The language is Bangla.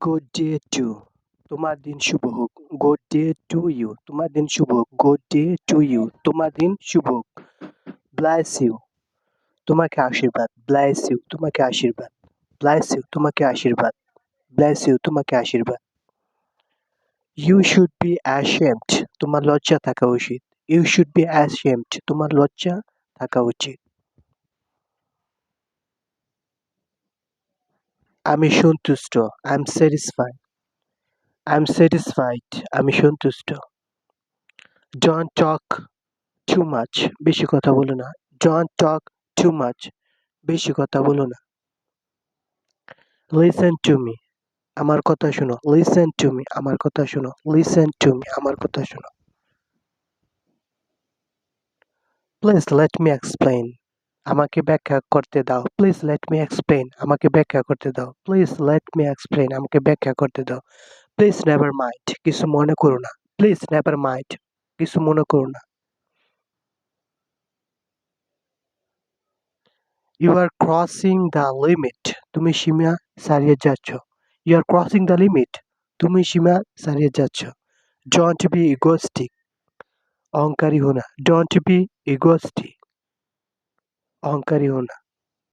গুড ডে টু তোমার দিন শুভ হোক গুড ডে টু ইউ তোমার দিন শুভ হোক গুড ডে টু ইউ তোমার দিন শুভ হোক ব্লাইস ইউ তোমাকে আশীর্বাদ ব্লাইস ইউ তোমাকে আশীর্বাদ ব্লাইস ইউ তোমাকে আশীর্বাদ ব্লাইস ইউ তোমাকে আশীর্বাদ ইউ শুড বি অ্যাশেমড তোমার লজ্জা থাকা উচিত ইউ শুড বি অ্যাশেমড তোমার লজ্জা থাকা উচিত আমি সন্তুষ্ট I am satisfied I am satisfied আমি সন্তুষ্ট। জন টক টু মাচ বেশি কথা বলো না। জন টক টু মাচ বেশি কথা বলো না। লিসেন টু মি আমার কথা শোনো। লিসেন টু মি আমার কথা শোনো। লিসেন টু মি আমার কথা শোনো। প্লিজ লেট মি এক্সপ্লেইন আমাকে ব্যাখ্যা করতে দাও প্লিজ লেট মি এক্সপ্লেইন আমাকে ব্যাখ্যা করতে দাও প্লিজ লেট মি এক্সপ্লেইন আমাকে ব্যাখ্যা করতে দাও প্লিজ নেভার মাইন্ড কিছু মনে করো না প্লিজ নেভার মাইন্ড কিছু মনে করো না you are crossing the limit তুমি সীমা ছাড়িয়ে যাচ্ছ you are crossing the limit তুমি সীমা ছাড়িয়ে যাচ্ছ ডোন্ট বি ইগোস্টিক অহংকারী হো না ডোন্ট বি ইগোস্টিক অহংকারী হো না